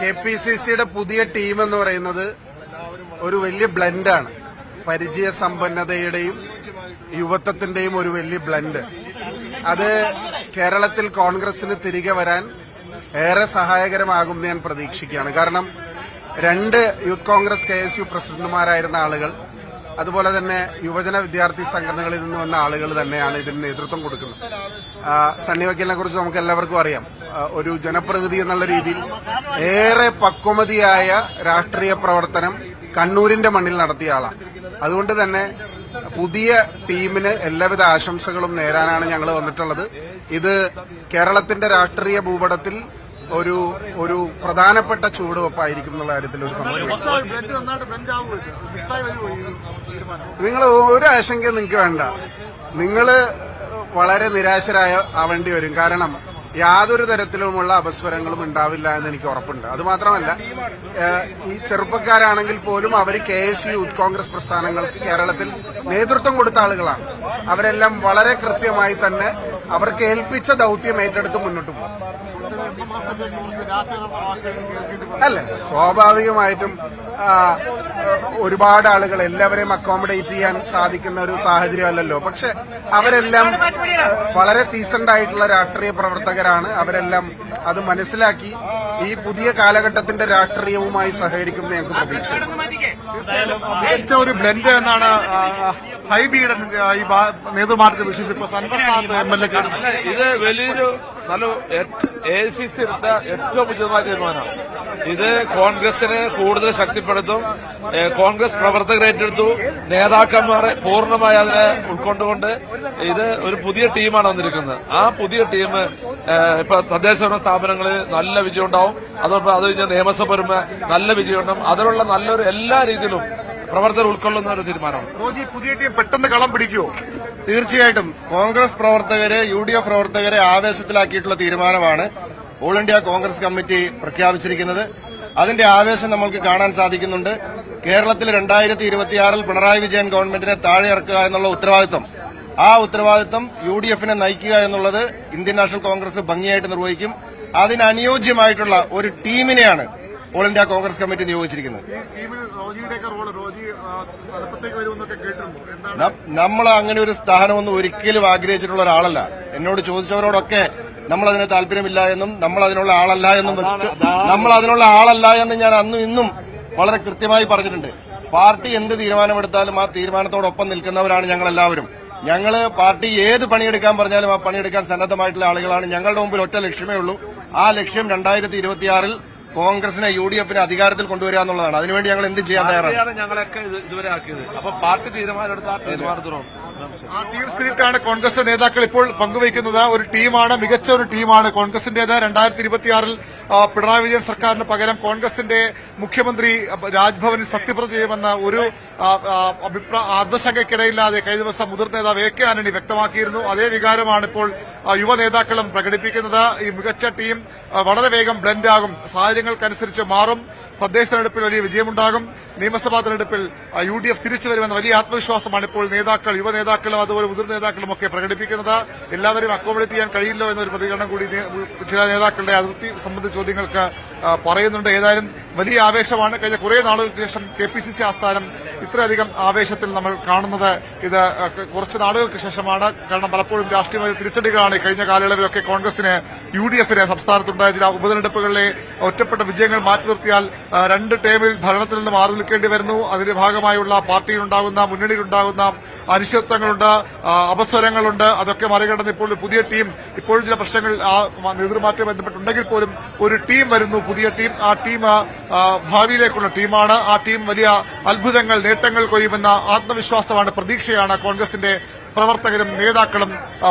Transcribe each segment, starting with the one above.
K P C സിയുടെ പുതിയ team എന്ന് പറയുന്നത് ഒരു വലിയ ബ്ലെൻഡാണ് പരിചയ സമ്പന്നതയുടെയും യുവത്വത്തിന്റെയും ഒരു വലിയ ബ്ലെൻഡ് അത് കേരളത്തിൽ കോൺഗ്രസിന് തിരികെ വരാൻ ഏറെ സഹായകരമാകുമെന്ന് ഞാൻ പ്രതീക്ഷിക്കുകയാണ്. കാരണം രണ്ട് Youth Congress K S U പ്രസിഡന്റുമാരായിരുന്ന ആളുകൾ അതുപോലെ തന്നെ യുവജന വിദ്യാർത്ഥി സംഘടനകളിൽ നിന്ന് വന്ന ആളുകൾ തന്നെയാണ് ഇതിന് നേതൃത്വം കൊടുക്കുന്നത്. സണ്ണി വക്കീലിനെ കുറിച്ച് നമുക്ക് എല്ലാവർക്കും അറിയാം. ഒരു ജനപ്രതിനിധി എന്നുള്ള രീതിയിൽ ഏറെ പക്വമതിയായ രാഷ്ട്രീയ പ്രവർത്തനം കണ്ണൂരിന്റെ മണ്ണിൽ നടത്തിയ ആളാണ് അതുകൊണ്ട് തന്നെ പുതിയ ടീമിന് എല്ലാവിധ ആശംസകളും നേരാനാണ് ഞങ്ങൾ വന്നിട്ടുള്ളത്. ഇത് കേരളത്തിന്റെ രാഷ്ട്രീയ ഭൂപടത്തിൽ ഒരു ഒരു പ്രധാനപ്പെട്ട ചുവടുവെപ്പായിരിക്കും എന്നുള്ള കാര്യത്തിൽ ഒരു സംശയം നിങ്ങൾ ഒരു ആശങ്ക നിങ്ങൾക്ക് വേണ്ട. നിങ്ങൾ വളരെ നിരാശരായ ആവേണ്ടി വരും. കാരണം യാതൊരു തരത്തിലുമുള്ള അപസ്വരങ്ങളും ഉണ്ടാവില്ല എന്ന് എനിക്ക് ഉറപ്പുണ്ട്. അത് മാത്രമല്ല ഈ ചെറുപ്പക്കാരാണെങ്കിൽ പോലും അവർ K S U Youth Congress പ്രസ്ഥാനങ്ങൾക്ക് കേരളത്തിൽ നേതൃത്വം കൊടുത്ത ആളുകളാണ്. അവരെല്ലാം വളരെ കൃത്യമായി തന്നെ അവർക്ക് ഏൽപ്പിച്ച ദൌത്യം ഏറ്റെടുത്ത് മുന്നോട്ട് പോകും. അല്ല? സ്വാഭാവികമായിട്ടും ഒരുപാട് ആളുകൾ എല്ലാവരെയും അക്കോമഡേറ്റ് ചെയ്യാൻ സാധിക്കുന്ന ഒരു സാഹചര്യമല്ലല്ലോ. പക്ഷെ അവരെല്ലാം വളരെ സീസൺഡ് ആയിട്ടുള്ള രാഷ്ട്രീയ പ്രവർത്തകരാണ്. അവരെല്ലാം അത് മനസ്സിലാക്കി ഈ പുതിയ കാലഘട്ടത്തിന്റെ രാഷ്ട്രീയവുമായി സഹകരിക്കുമെന്ന് ഞങ്ങൾക്ക് പ്രതീക്ഷ മികച്ച ഒരു ബ്ലെൻഡ് എന്നാണ് ഹൈബിയുടെ ഈ നേതൃമാർക്ക് വിശേഷിപ്പിച്ചത് എം എൽ എ ഇത് വലിയൊരു നല്ല എ സി സി എടുത്ത ഏറ്റവും ഉചിതമായ തീരുമാനമാണ്. ഇത് കോൺഗ്രസിനെ കൂടുതൽ ശക്തിപ്പെടുത്തും. കോൺഗ്രസ് പ്രവർത്തകരെ ഏറ്റെടുത്തു. നേതാക്കന്മാരെ പൂർണമായി അതിനെ ഉൾക്കൊണ്ടുകൊണ്ട് ഇത് ഒരു പുതിയ ടീമാണ് വന്നിരിക്കുന്നത്. ആ പുതിയ ടീം ഇപ്പൊ തദ്ദേശഭരണ സ്ഥാപനങ്ങളിൽ നല്ല വിജയം ഉണ്ടാവും അതോടൊപ്പം അത് കഴിഞ്ഞാൽ നിയമസഭ നല്ല വിജയം ഉണ്ടാവും അതിനുള്ള നല്ലൊരു എല്ലാ രീതിയിലും പ്രവർത്തകർ ഉൾക്കൊള്ളുന്ന ഒരു തീരുമാനമാണ്. റോജി പുതിയ ടീം പെട്ടെന്ന് കളം പിടിക്കുമോ തീർച്ചയായിട്ടും കോൺഗ്രസ് പ്രവർത്തകരെ യു ഡി എഫ് പ്രവർത്തകരെ ആവേശത്തിലാക്കിയിട്ടുള്ള തീരുമാനമാണ് ഓൾ ഇന്ത്യ കോൺഗ്രസ് കമ്മിറ്റി പ്രഖ്യാപിച്ചിരിക്കുന്നത്. അതിന്റെ ആവേശം നമ്മൾക്ക് കാണാൻ സാധിക്കുന്നുണ്ട്. കേരളത്തിൽ രണ്ടായിരത്തി ഇരുപത്തിയാറിൽ പിണറായി വിജയൻ ഗവൺമെന്റിനെ താഴെ ഇറക്കുക എന്നുള്ള ഉത്തരവാദിത്വം ആ ഉത്തരവാദിത്വം യു ഡി എഫിനെ നയിക്കുക എന്നുള്ളത് ഇന്ത്യൻ നാഷണൽ കോൺഗ്രസ് ഭംഗിയായിട്ട് നിർവഹിക്കും. അതിനനുയോജ്യമായിട്ടുള്ള ഒരു ടീമിനെയാണ് ഓൾ ഇന്ത്യ കോൺഗ്രസ് കമ്മിറ്റി നിയോഗിച്ചിരിക്കുന്നത്. നമ്മൾ അങ്ങനെ ഒരു സ്ഥാനമൊന്നും ഒരിക്കലും ആഗ്രഹിച്ചിട്ടുള്ള ഒരാളല്ല. എന്നോട് ചോദിച്ചവരോടൊക്കെ നമ്മൾ അതിന് താല്പര്യമില്ല എന്നും നമ്മൾ അതിനുള്ള ആളല്ല എന്നും നമ്മൾ അതിനുള്ള ആളല്ല എന്ന് ഞാൻ അന്നും ഇന്നും വളരെ കൃത്യമായി പറഞ്ഞിട്ടുണ്ട്. പാർട്ടി എന്ത് തീരുമാനമെടുത്താലും ആ തീരുമാനത്തോടൊപ്പം നിൽക്കുന്നവരാണ് ഞങ്ങൾ എല്ലാവരും ഞങ്ങൾ പാർട്ടി ഏത് പണിയെടുക്കാൻ പറഞ്ഞാലും ആ പണിയെടുക്കാൻ സന്നദ്ധമായിട്ടുള്ള ആളുകളാണ്. ഞങ്ങളുടെ മുമ്പിൽ ഒറ്റ ലക്ഷ്യമേ ഉള്ളൂ. ആ ലക്ഷ്യം രണ്ടായിരത്തി ഇരുപത്തിയാറിൽ കോൺഗ്രസിനെ യു ഡി എഫിനെ അധികാരത്തിൽ കൊണ്ടുവരിക എന്നുള്ളതാണ്. അതിനുവേണ്ടി ഞങ്ങൾ എന്ത് ചെയ്യാൻ തയ്യാറാണ്? ഞങ്ങളൊക്കെ ഇതുവരെ ആക്കിയത്. അപ്പൊ പാർട്ടി തീരുമാനം എടുത്ത ആ കോൺഗ്രസ് നേതാക്കൾ ഇപ്പോൾ പങ്കുവയ്ക്കുന്നത്. ഒരു ടീമാണ് മികച്ച ഒരു ടീമാണ് കോൺഗ്രസിന്റേത്. രണ്ടായിരത്തി ഇരുപത്തിയാറിൽ പിണറായി വിജയൻ സർക്കാരിന് പകരം കോൺഗ്രസിന്റെ മുഖ്യമന്ത്രി രാജ്ഭവനിൽ സത്യപ്രതിജ്ഞ ചെയ്യുമെന്ന ഒരു അഭിപ്രായ അർദ്ധശങ്കയ്ക്കിടയില്ലാതെ കഴിഞ്ഞ ദിവസം മുതിർന്ന നേതാവ് എ കെ ആന്റണി വ്യക്തമാക്കിയിരുന്നു. അതേ വികാരമാണ് ഇപ്പോൾ യുവ നേതാക്കളും പ്രകടിപ്പിക്കുന്നത് ഈ മികച്ച ടീം വളരെ വേഗം ബ്ലെൻഡ് ആകും സാഹചര്യങ്ങൾക്കനുസരിച്ച് മാറും. തദ്ദേശ തെരഞ്ഞെടുപ്പിൽ വലിയ വിജയമുണ്ടാകും. നിയമസഭാ തെരഞ്ഞെടുപ്പിൽ യു ഡി എഫ് തിരിച്ചു വരുമെന്ന വലിയ ആത്മവിശ്വാസമാണ് ഇപ്പോൾ നേതാക്കൾ യുവ നേതാക്കളും അതുപോലെ മുതിർന്ന നേതാക്കളും ഒക്കെ പ്രകടിപ്പിക്കുന്നത്. എല്ലാവരും അക്കോമഡേറ്റ് ചെയ്യാൻ കഴിയില്ലോ എന്നൊരു പ്രതികരണം കൂടി ചില നേതാക്കളുടെ അതിർത്തി സംബന്ധിച്ച ചോദ്യങ്ങൾക്ക് പറയുന്നുണ്ട്. ഏതായാലും വലിയ ആവേശമാണ്. കഴിഞ്ഞ കുറേ നാളുകൾക്ക് ശേഷം കെ പി സി സി ആസ്ഥാനം ഇത്രയധികം ആവേശത്തിൽ നമ്മൾ കാണുന്നത് ഇത് കുറച്ച് നാളുകൾക്ക് ശേഷമാണ്. കാരണം പലപ്പോഴും രാഷ്ട്രീയ തിരിച്ചടികളാണ് കഴിഞ്ഞ കാലയളവിലൊക്കെ കോൺഗ്രസിന് യു ഡി എഫിന് സംസ്ഥാനത്തുണ്ടായ ചില ഉപതെരഞ്ഞെടുപ്പുകളിലെ ഒറ്റപ്പെട്ട വിജയങ്ങൾ മാറ്റി നിർത്തിയാൽ രണ്ട് ടേമിൽ ഭരണത്തിൽ നിന്ന് മാറി നിൽക്കേണ്ടി വരുന്നു. അതിന്റെ ഭാഗമായുള്ള പാർട്ടിയിലുണ്ടാകുന്ന മുന്നണിയിലുണ്ടാകുന്ന അനിശ്ചിതത്വങ്ങളുണ്ട് അവസരങ്ങളുണ്ട് അതൊക്കെ മറികടന്ന് ഇപ്പോൾ പുതിയ ടീം ഇപ്പോഴും ചില പ്രശ്നങ്ങൾ ആ നേതൃമാറ്റം ബന്ധപ്പെട്ടുണ്ടെങ്കിൽ പോലും ഒരു ടീം വരുന്നു പുതിയ ടീം ആ ടീം ഭാവിയിലേക്കുള്ള ടീമാണ് ആ ടീം വലിയ അത്ഭുതങ്ങൾ നേട്ടങ്ങൾ കൊയ്യുമെന്ന ആത്മവിശ്വാസമാണ് പ്രതീക്ഷയാണ് കോൺഗ്രസിന്റെ പ്രവർത്തകരും നേതാക്കളും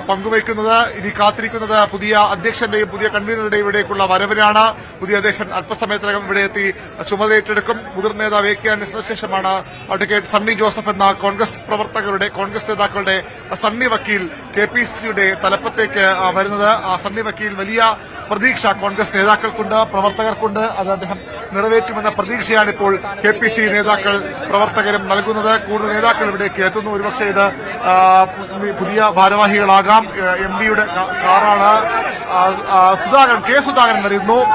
പങ്കുവയ്ക്കുന്നത് ഇനി കാത്തിരിക്കുന്നത് പുതിയ അധ്യക്ഷന്റെയും പുതിയ കൺവീനറുടെയും ഇവിടേക്കുള്ള വരവിനാണ് പുതിയ അധ്യക്ഷൻ അല്പസമയത്തിനകം ഇവിടെ എത്തി ചുമതലയേറ്റെടുക്കും മുതിർന്ന നേതാവ് എ കെ അന്വേഷണ ശേഷമാണ് അഡ്വക്കേറ്റ് സണ്ണി ജോസഫ് എന്ന കോൺഗ്രസ് പ്രവർത്തകരുടെ കോൺഗ്രസ് നേതാക്കളുടെ സണ്ണി വക്കീൽ കെ പി സിയുടെ തലപ്പത്തേക്ക് വരുന്നത്. ആ സണ്ണി വക്കീൽ വലിയ പ്രതീക്ഷ കോൺഗ്രസ് നേതാക്കൾക്കുണ്ട് പ്രവർത്തകർക്കുണ്ട്. അത് അദ്ദേഹം നിറവേറ്റുമെന്ന പ്രതീക്ഷയാണ് ഇപ്പോൾ കെ പി സി നേതാക്കൾ പ്രവർത്തകരും നൽകുന്നത്. കൂടുതൽ നേതാക്കൾ ഇവിടേക്ക് എത്തുന്നു. ഒരുപക്ഷെ ഇത് പുതിയ ഭാരവാഹികളാകാം. എം പിയുടെ കാറാണ്. സുധാകരൻ കെ സുധാകരൻ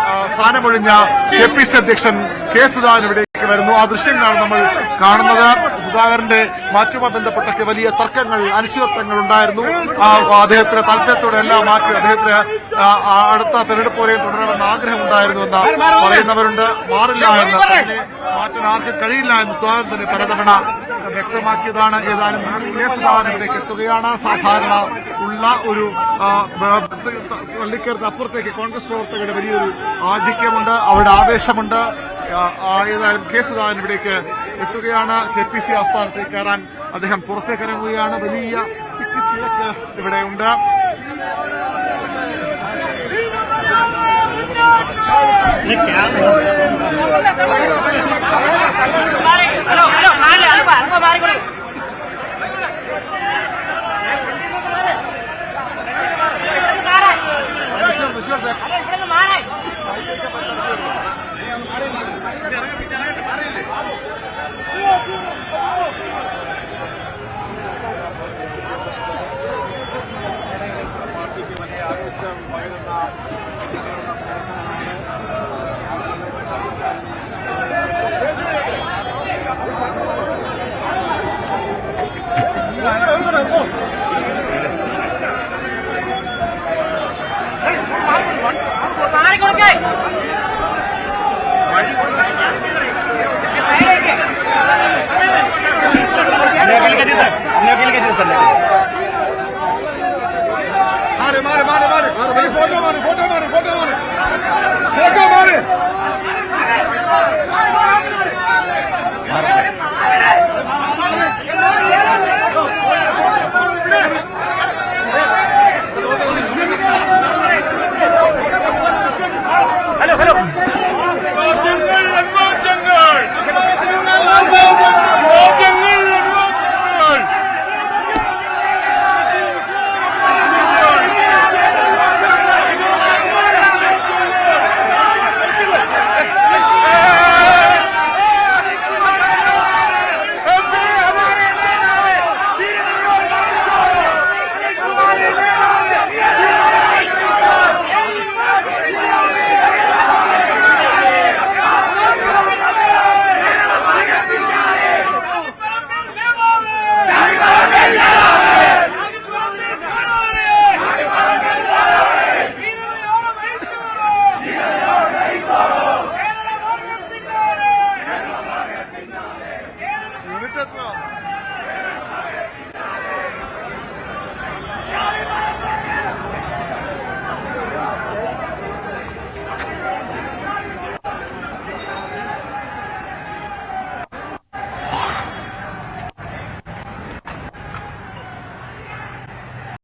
ആ, സ്ഥാനമൊഴിഞ്ഞ കെ പി സി അധ്യക്ഷൻ കെ സുധാകരൻ ഇവിടേക്ക് വരുന്നു. ആ ദൃശ്യങ്ങളാണ് നമ്മൾ കാണുന്നത്. സുധാകരന്റെ മാറ്റുമായി ബന്ധപ്പെട്ടൊക്കെ വലിയ തർക്കങ്ങൾ അനിശ്ചിതത്വങ്ങൾ ഉണ്ടായിരുന്നു. ആ, അദ്ദേഹത്തിന് താല്പര്യത്തോടെ എല്ലാം മാറ്റി അദ്ദേഹത്തിന് അടുത്ത തെരഞ്ഞെടുപ്പ് വരെയും ഉണ്ടായിരുന്നു എന്ന് പറയുന്നവരുണ്ട്. മാറില്ല എന്ന് മാറ്റാൻ ആർക്കും കഴിയില്ല എന്ന് സുധാകരൻ തന്നെ പലതവണ വ്യക്തമാക്കിയതാണ്. ഏതായാലും കെ സുധാകരൻ ഇവിടേക്ക് എത്തുകയാണ്. സാധാരണ ഉള്ള ഒരു പള്ളിക്കരത്ത് അപ്പുറത്തേക്ക് കോൺഗ്രസ് പ്രവർത്തകരുടെ വലിയൊരു ആധിക്യമുണ്ട്. അവരുടെ ആവേശമുണ്ട്. ഏതായാലും കെ സുധാകരൻ ഇവിടേക്ക് എത്തുകയാണ്. കെ പി സി ആസ്ഥാനത്തേക്ക് കയറാൻ അദ്ദേഹം പുറത്തേക്ക് ഇറങ്ങുകയാണ്. വലിയ തിരക്ക് ഇവിടെയുണ്ട്. ഹലോ ഹലോ மாறு மாறு மாறு மாறு. போட்டோ மாறு. போட்டோ மாறு போட்டோ மாறு போட்டோ மாறு மாறு.